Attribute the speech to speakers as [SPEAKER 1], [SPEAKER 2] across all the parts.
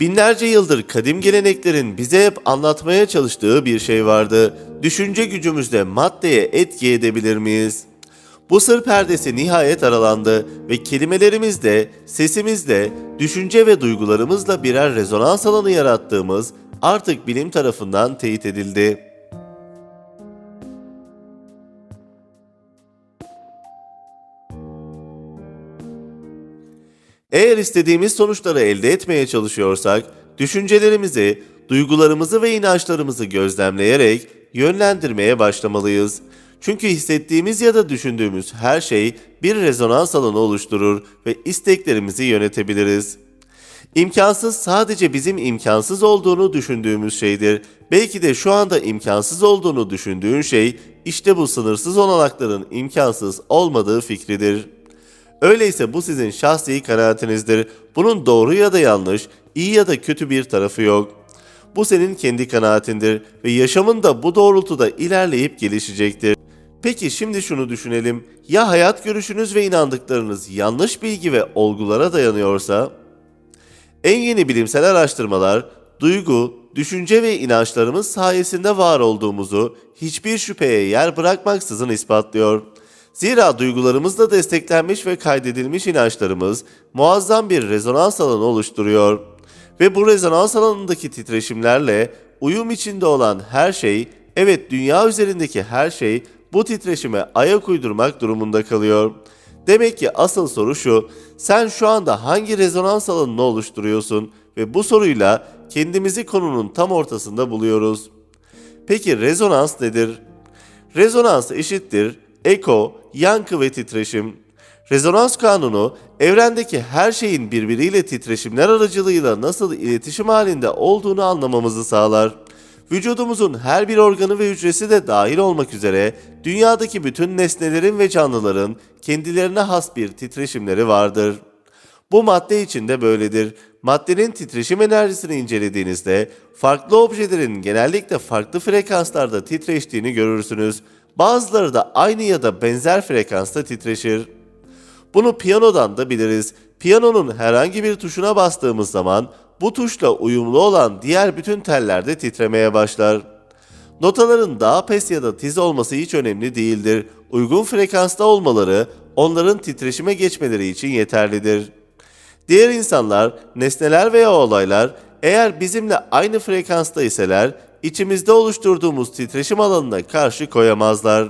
[SPEAKER 1] Binlerce yıldır kadim geleneklerin bize hep anlatmaya çalıştığı bir şey vardı. Düşünce gücümüzle maddeye etki edebilir miyiz? Bu sır perdesi nihayet aralandı ve kelimelerimizle, sesimizle, düşünce ve duygularımızla birer rezonans alanı yarattığımız artık bilim tarafından teyit edildi. Eğer istediğimiz sonuçları elde etmeye çalışıyorsak, düşüncelerimizi, duygularımızı ve inançlarımızı gözlemleyerek yönlendirmeye başlamalıyız. Çünkü hissettiğimiz ya da düşündüğümüz her şey bir rezonans alanı oluşturur ve isteklerimizi yönetebiliriz. İmkansız sadece bizim imkansız olduğunu düşündüğümüz şeydir. Belki de şu anda imkansız olduğunu düşündüğün şey işte bu sınırsız olanakların imkansız olmadığı fikridir. Öyleyse bu sizin şahsi kanaatinizdir. Bunun doğru ya da yanlış, iyi ya da kötü bir tarafı yok. Bu senin kendi kanaatindir ve yaşamın da bu doğrultuda ilerleyip gelişecektir. Peki şimdi şunu düşünelim. Ya hayat görüşünüz ve inandıklarınız yanlış bilgi ve olgulara dayanıyorsa? En yeni bilimsel araştırmalar, duygu, düşünce ve inançlarımız sayesinde var olduğumuzu hiçbir şüpheye yer bırakmaksızın ispatlıyor. Zira duygularımızla desteklenmiş ve kaydedilmiş inançlarımız muazzam bir rezonans alanı oluşturuyor. Ve bu rezonans alanındaki titreşimlerle uyum içinde olan her şey, evet dünya üzerindeki her şey bu titreşime ayak uydurmak durumunda kalıyor. Demek ki asıl soru şu, sen şu anda hangi rezonans alanını oluşturuyorsun ve bu soruyla kendimizi konunun tam ortasında buluyoruz. Peki rezonans nedir? Rezonans eşittir eko, yankı ve titreşim. Rezonans kanunu evrendeki her şeyin birbiriyle titreşimler aracılığıyla nasıl iletişim halinde olduğunu anlamamızı sağlar. Vücudumuzun her bir organı ve hücresi de dahil olmak üzere dünyadaki bütün nesnelerin ve canlıların kendilerine has bir titreşimleri vardır. Bu madde için de böyledir. Maddenin titreşim enerjisini incelediğinizde farklı objelerin genellikle farklı frekanslarda titreştiğini görürsünüz. Bazıları da aynı ya da benzer frekansta titreşir. Bunu piyanodan da biliriz. Piyanonun herhangi bir tuşuna bastığımız zaman bu tuşla uyumlu olan diğer bütün teller de titremeye başlar. Notaların daha pes ya da tiz olması hiç önemli değildir. Uygun frekansta olmaları onların titreşime geçmeleri için yeterlidir. Diğer insanlar, nesneler veya olaylar eğer bizimle aynı frekansta iseler içimizde oluşturduğumuz titreşim alanına karşı koyamazlar.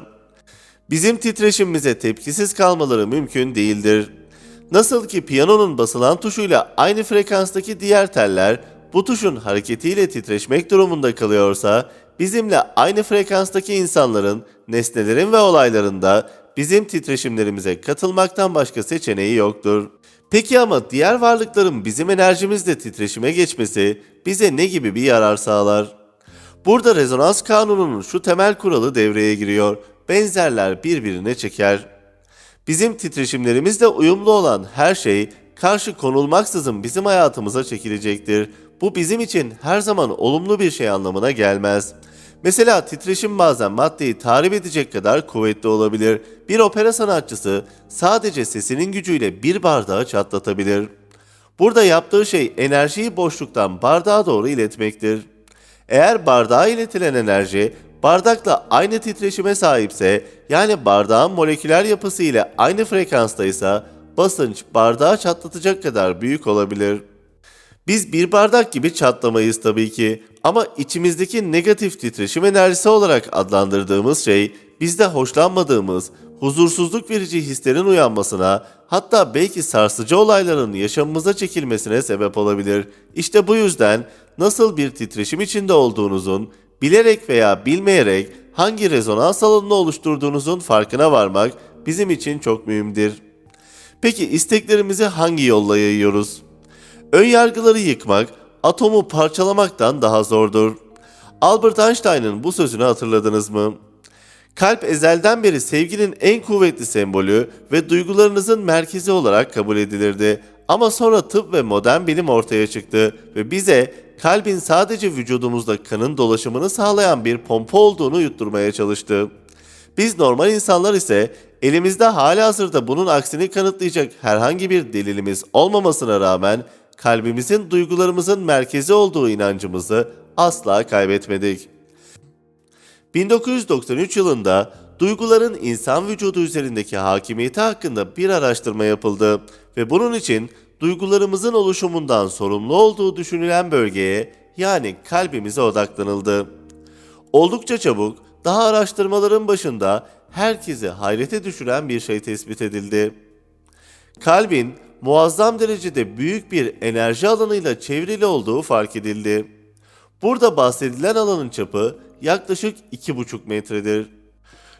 [SPEAKER 1] Bizim titreşimimize tepkisiz kalmaları mümkün değildir. Nasıl ki piyanonun basılan tuşuyla aynı frekanstaki diğer teller bu tuşun hareketiyle titreşmek durumunda kalıyorsa, bizimle aynı frekanstaki insanların, nesnelerin ve olayların da bizim titreşimlerimize katılmaktan başka seçeneği yoktur. Peki ama diğer varlıkların bizim enerjimizle titreşime geçmesi bize ne gibi bir yarar sağlar? Burada rezonans kanununun şu temel kuralı devreye giriyor. Benzerler birbirine çeker. Bizim titreşimlerimizle uyumlu olan her şey karşı konulmaksızın bizim hayatımıza çekilecektir. Bu bizim için her zaman olumlu bir şey anlamına gelmez. Mesela titreşim bazen maddeyi tahrip edecek kadar kuvvetli olabilir. Bir opera sanatçısı sadece sesinin gücüyle bir bardağı çatlatabilir. Burada yaptığı şey enerjiyi boşluktan bardağa doğru iletmektir. Eğer bardağa iletilen enerji bardakla aynı titreşime sahipse yani bardağın moleküler yapısı ile aynı frekanstaysa basınç bardağı çatlatacak kadar büyük olabilir. Biz bir bardak gibi çatlamayız tabii ki ama içimizdeki negatif titreşim enerjisi olarak adlandırdığımız şey bizde hoşlanmadığımız, huzursuzluk verici hislerin uyanmasına, hatta belki sarsıcı olayların yaşamımıza çekilmesine sebep olabilir. İşte bu yüzden nasıl bir titreşim içinde olduğunuzun, bilerek veya bilmeyerek hangi rezonans alanını oluşturduğunuzun farkına varmak bizim için çok mühimdir. Peki isteklerimizi hangi yolla yayıyoruz? Ön yargıları yıkmak, atomu parçalamaktan daha zordur. Albert Einstein'ın bu sözünü hatırladınız mı? Kalp ezelden beri sevginin en kuvvetli sembolü ve duygularınızın merkezi olarak kabul edilirdi. Ama sonra tıp ve modern bilim ortaya çıktı ve bize kalbin sadece vücudumuzda kanın dolaşımını sağlayan bir pompa olduğunu yutturmaya çalıştı. Biz normal insanlar ise elimizde hala hazırda bunun aksini kanıtlayacak herhangi bir delilimiz olmamasına rağmen kalbimizin duygularımızın merkezi olduğu inancımızı asla kaybetmedik. 1993 yılında duyguların insan vücudu üzerindeki hakimiyeti hakkında bir araştırma yapıldı ve bunun için duygularımızın oluşumundan sorumlu olduğu düşünülen bölgeye yani kalbimize odaklanıldı. Oldukça çabuk daha araştırmaların başında herkesi hayrete düşüren bir şey tespit edildi. Kalbin muazzam derecede büyük bir enerji alanıyla çevrili olduğu fark edildi. Burada bahsedilen alanın çapı yaklaşık 2,5 metredir.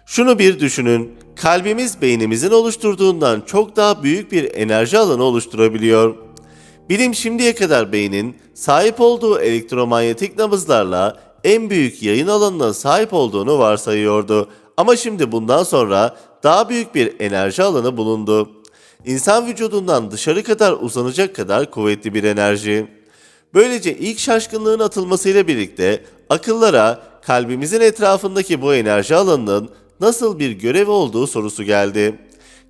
[SPEAKER 1] Şunu bir düşünün, kalbimiz beynimizin oluşturduğundan çok daha büyük bir enerji alanı oluşturabiliyor. Bilim şimdiye kadar beynin sahip olduğu elektromanyetik nabızlarla en büyük yayın alanına sahip olduğunu varsayıyordu. Ama şimdi bundan sonra daha büyük bir enerji alanı bulundu. İnsan vücudundan dışarı kadar uzanacak kadar kuvvetli bir enerji. Böylece ilk şaşkınlığın atılmasıyla birlikte akıllara kalbimizin etrafındaki bu enerji alanının nasıl bir görev olduğu sorusu geldi.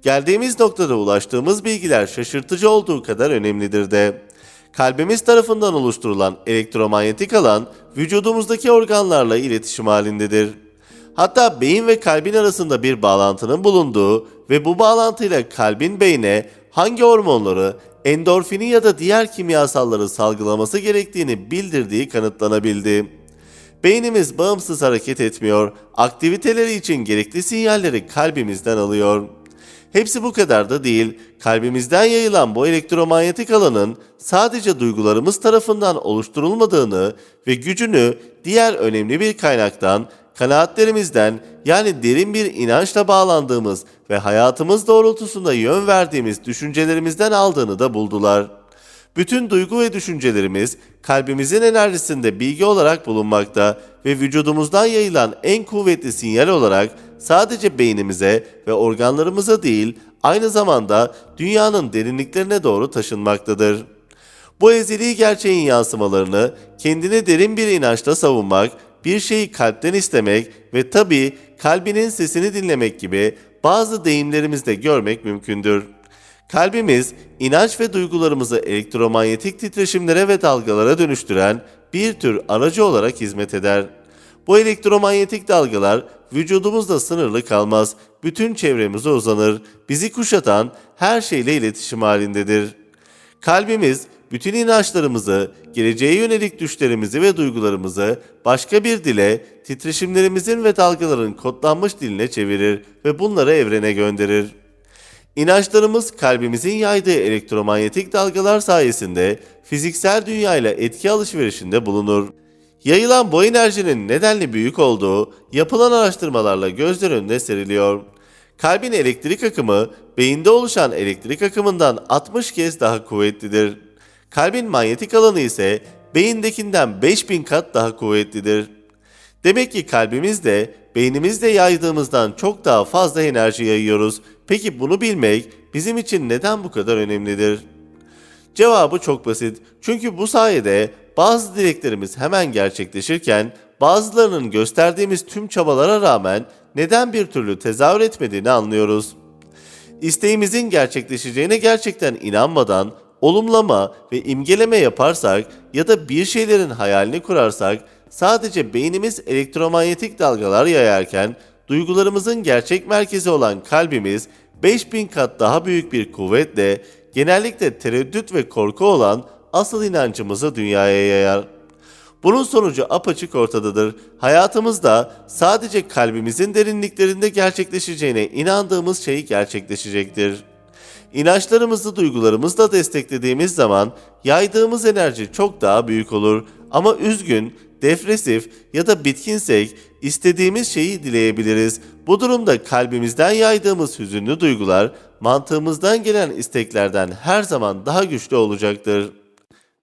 [SPEAKER 1] Geldiğimiz noktada ulaştığımız bilgiler şaşırtıcı olduğu kadar önemlidir de. Kalbimiz tarafından oluşturulan elektromanyetik alan vücudumuzdaki organlarla iletişim halindedir. Hatta beyin ve kalbin arasında bir bağlantının bulunduğu ve bu bağlantıyla kalbin beyne hangi hormonları, endorfini ya da diğer kimyasalları salgılaması gerektiğini bildirdiği kanıtlanabildi. Beynimiz bağımsız hareket etmiyor, aktiviteleri için gerekli sinyalleri kalbimizden alıyor. Hepsi bu kadar da değil. Kalbimizden yayılan bu elektromanyetik alanın sadece duygularımız tarafından oluşturulmadığını ve gücünü diğer önemli bir kaynaktan, kanaatlerimizden yani derin bir inançla bağlandığımız ve hayatımız doğrultusunda yön verdiğimiz düşüncelerimizden aldığını da buldular. Bütün duygu ve düşüncelerimiz kalbimizin enerjisinde bilgi olarak bulunmakta ve vücudumuzdan yayılan en kuvvetli sinyal olarak sadece beynimize ve organlarımıza değil aynı zamanda dünyanın derinliklerine doğru taşınmaktadır. Bu ezeli gerçeğin yansımalarını kendine derin bir inançla savunmak, bir şeyi kalpten istemek ve tabii kalbinin sesini dinlemek gibi bazı deyimlerimizde görmek mümkündür. Kalbimiz, inanç ve duygularımızı elektromanyetik titreşimlere ve dalgalara dönüştüren bir tür aracı olarak hizmet eder. Bu elektromanyetik dalgalar vücudumuzda sınırlı kalmaz, bütün çevremize uzanır, bizi kuşatan her şeyle iletişim halindedir. Kalbimiz bütün inançlarımızı, geleceğe yönelik düşlerimizi ve duygularımızı başka bir dile, titreşimlerimizin ve dalgaların kodlanmış diline çevirir ve bunları evrene gönderir. İnançlarımız kalbimizin yaydığı elektromanyetik dalgalar sayesinde fiziksel dünyayla etki alışverişinde bulunur. Yayılan bu enerjinin nedenli büyük olduğu yapılan araştırmalarla gözler önüne seriliyor. Kalbin elektrik akımı beyinde oluşan elektrik akımından 60 kez daha kuvvetlidir. Kalbin manyetik alanı ise beyindekinden 5000 kat daha kuvvetlidir. Demek ki kalbimizde, beynimizde yaydığımızdan çok daha fazla enerji yayıyoruz. Peki bunu bilmek bizim için neden bu kadar önemlidir? Cevabı çok basit. Çünkü bu sayede bazı dileklerimiz hemen gerçekleşirken bazılarının gösterdiğimiz tüm çabalara rağmen neden bir türlü tezahür etmediğini anlıyoruz. İsteğimizin gerçekleşeceğine gerçekten inanmadan olumlama ve imgeleme yaparsak ya da bir şeylerin hayalini kurarsak sadece beynimiz elektromanyetik dalgalar yayarken duygularımızın gerçek merkezi olan kalbimiz 5000 kat daha büyük bir kuvvetle genellikle tereddüt ve korku olan asıl inancımızı dünyaya yayar. Bunun sonucu apaçık ortadadır. Hayatımızda sadece kalbimizin derinliklerinde gerçekleşeceğine inandığımız şey gerçekleşecektir. İnançlarımızı duygularımızla desteklediğimiz zaman yaydığımız enerji çok daha büyük olur. Ama üzgün, depresif ya da bitkinsek istediğimiz şeyi dileyebiliriz. Bu durumda kalbimizden yaydığımız hüzünlü duygular mantığımızdan gelen isteklerden her zaman daha güçlü olacaktır.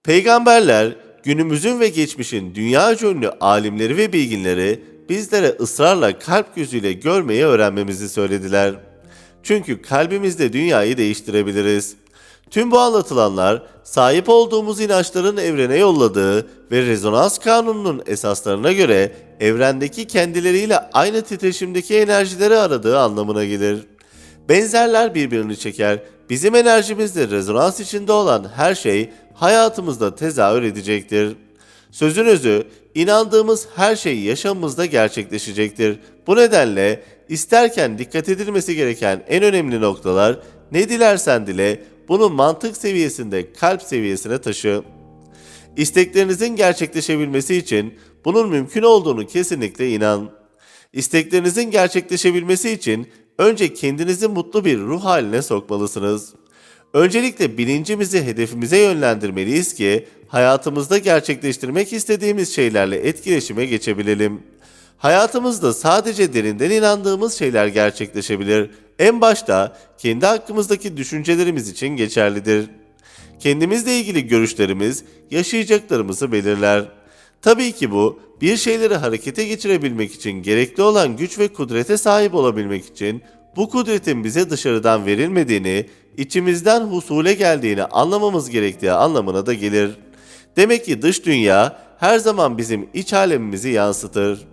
[SPEAKER 1] Peygamberler günümüzün ve geçmişin dünya ünlü alimleri ve bilginleri bizlere ısrarla kalp gözüyle görmeyi öğrenmemizi söylediler. Çünkü kalbimizde dünyayı değiştirebiliriz. Tüm bu anlatılanlar sahip olduğumuz inançların evrene yolladığı ve rezonans kanununun esaslarına göre evrendeki kendileriyle aynı titreşimdeki enerjileri aradığı anlamına gelir. Benzerler birbirini çeker. Bizim enerjimizde rezonans içinde olan her şey hayatımızda tezahür edecektir. Sözün özü, inandığımız her şey yaşamımızda gerçekleşecektir. Bu nedenle isterken dikkat edilmesi gereken en önemli noktalar ne dilersen dile, bunu mantık seviyesinde kalp seviyesine taşı. İsteklerinizin gerçekleşebilmesi için bunun mümkün olduğunu kesinlikle inan. İsteklerinizin gerçekleşebilmesi için önce kendinizi mutlu bir ruh haline sokmalısınız. Öncelikle bilincimizi hedefimize yönlendirmeliyiz ki hayatımızda gerçekleştirmek istediğimiz şeylerle etkileşime geçebilelim. Hayatımızda sadece derinden inandığımız şeyler gerçekleşebilir. En başta kendi hakkımızdaki düşüncelerimiz için geçerlidir. Kendimizle ilgili görüşlerimiz yaşayacaklarımızı belirler. Tabii ki bu bir şeyleri harekete geçirebilmek için gerekli olan güç ve kudrete sahip olabilmek için bu kudretin bize dışarıdan verilmediğini, içimizden husule geldiğini anlamamız gerektiği anlamına da gelir. Demek ki dış dünya her zaman bizim iç alemimizi yansıtır.